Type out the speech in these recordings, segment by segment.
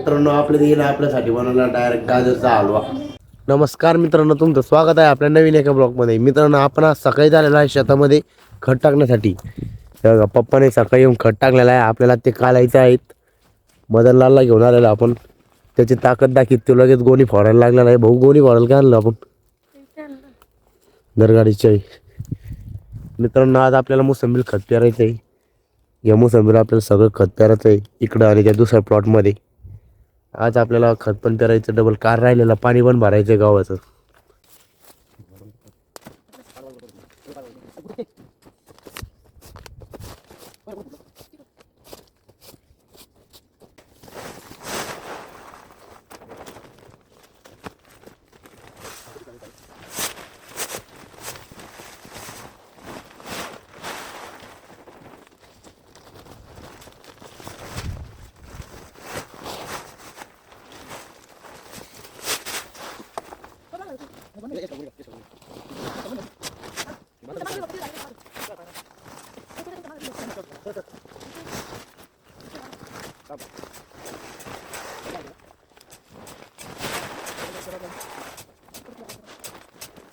मित्रांनो आपल्या येईल आपल्यासाठी. बनवला डायरेक्ट गाजरचा हलवा. नमस्कार मित्रांनो तुमचं स्वागत आहे आपल्या नवीन एका ब्लॉगमध्ये. मित्रांनो आपण आज सकाळी झालेला आहे शेतामध्ये खत टाकण्यासाठी. पप्पाने सकाळी येऊन खत टाकलेलं आहे. आपल्याला ते कालायचं आहेत. मदनलालला घेऊन आलेलो आपण. त्याची ताकद दाखीत तो लगेच गोणी फोडायला लागलेला आहे भाऊ गोणी फोडायला काय आणलं आपण? दरगाडीच्या मित्रांनो आज आपल्याला मोसंबीला खत पेरायचं आहे या मोसंबीला आपल्याला सगळं खत पेरायचं आहे इकडं आणि त्या दुसऱ्या प्लॉटमध्ये आज आपल्याला खत पण पेरायचं डबल कार राहिलेला पाणी पण भरायचं गावाचं.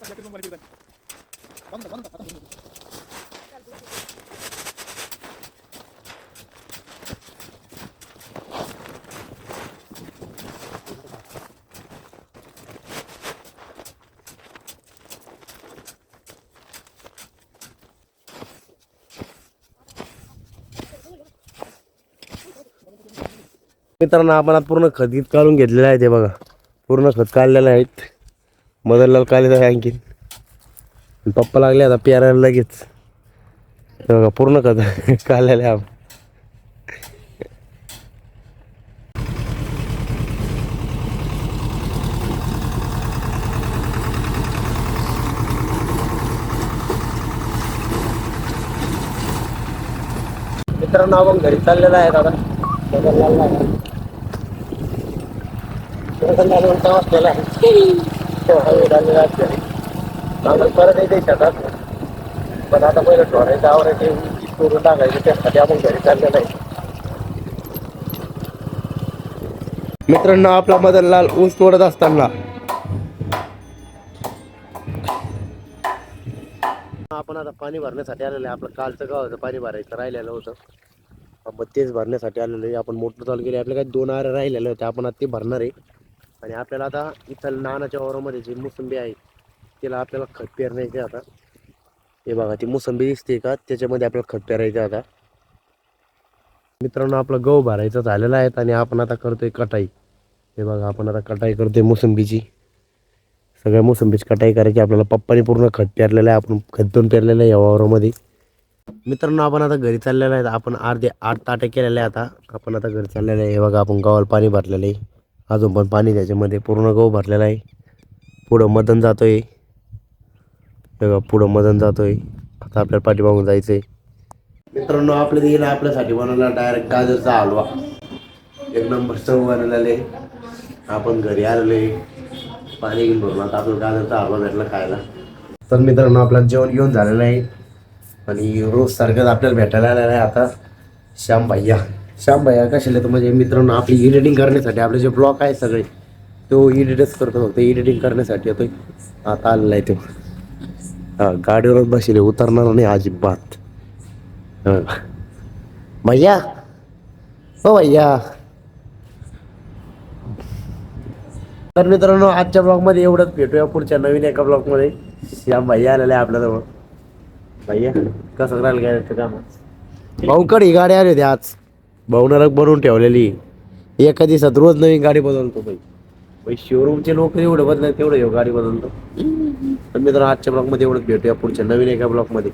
आहे गावाचं मित्रांनो आपण आज पूर्ण खत गीत काढून घेतलेलं आहे ते बघा. पूर्ण खत काढलेलं आहेत मदनलाल काढलेलं आहे आणखीन. पप्पा लागले आता प्यारायला लगेच. बघा पूर्ण खत काढलेलं आहे आपण. मित्रांनो आपण घरी चाललेलं आहे दादा. मदनलाल आहे. मदनलाल म्हणतो बसलेला परत येते शेतात पण आता पहिलं ढोरायचं आवरायचे करून टाकायचं त्यासाठी आपण घरी चाललेलं आहे मित्रांनो आपला मदनलाल ऊस तोडत असताना. आपण आता पाणी भरण्यासाठी आलेलं आहे. आपलं कालचं गावाचं पाणी भरायचं राहिलेलं होतं. मग तेच भरण्यासाठी आलेलं आहे. आपण मोटर चालू केली. आपल्या काही दोन आरे राहिलेले होते. आपण आता ते भरणार आहे. आणि आपल्याला आता इथं नानाच्या वावरामध्ये जी मोसंबी आहे तिला आपल्याला खत पेरण्याचे आता. हे बघा ती मोसंबी दिसते का? त्याच्यामध्ये आपल्याला खत पेरायचं आता. मित्रांनो आपलं गहू भरायचं झालेलं आहे आणि आपण आता करतोय कटाई. हे बघा आपण आता कटाई करतोय मोसंबीची. सगळ्या मोसंबीची कटाई करायची. आपल्याला पप्पाने पूर्ण खत पेरलेलं आहे आपण खत दोन पेरलेलं आहे या वावरामध्ये. मित्रांनो आपण आता घरी चाललेलं आहे. आपण अर्धे आठ ताटे केलेले आहे आता. आपण आता घरी चाललेलं आहे. हे बघा आपण गव्हाला पाणी भरलेलं आहे. अजून पण पाणी त्याच्यामध्ये पूर्ण गहू भरलेला आहे. पुढं मदन जातो आहे बघा पुढं मदन जातो आहे आता आपल्याला पाठीमागून जायचं आहे मित्रांनो आपल्या येईल आपल्यासाठी बनवला डायरेक्ट गाजरचा हलवा. एक नंबर चव बनवलेले आपण घरी आलेलो आहे. पाणी घेऊन भरून आता आपल्याला गाजरचा हलवा भेटला खायला. तर मित्रांनो आपला जेवण घेऊन झालेलं आहे. आणि रोज सारखंच आपल्याला भेटायला आलेलं आहे आता. श्याम भैया श्याम भैया कशाला तर म्हणजे मित्रांनो आपली एडिटिंग करण्यासाठी आपले जे ब्लॉक आहे सगळे तो एडिटच करतो फक्त एडिटिंग करण्यासाठी येतोय. आता आलेला आहे तो. हा गाडीवरच बसले उतरणार नाही अजिबात. भैया? हो भैया. तर मित्रांनो आजच्या ब्लॉगमध्ये एवढंच भेटूया. पुढच्या नवीन एका ब्लॉगमध्ये श्याम भैया आलेला आहे आपल्याजवळ भैया कसं करायला काय काम भाऊकड ही गाडी आली होती आज. भाऊनरक बनवून ठेवलेली. एका दिवसात रोज नवीन गाडी बदलतो भाई भाई शोरूमचे लोक एवढं बदलत तेवढं गाडी बदलतो. तर मित्रांनो आजच्या ब्लॉगमध्ये एवढंच भेटूया पुढच्या नवीन एका ब्लॉगमध्ये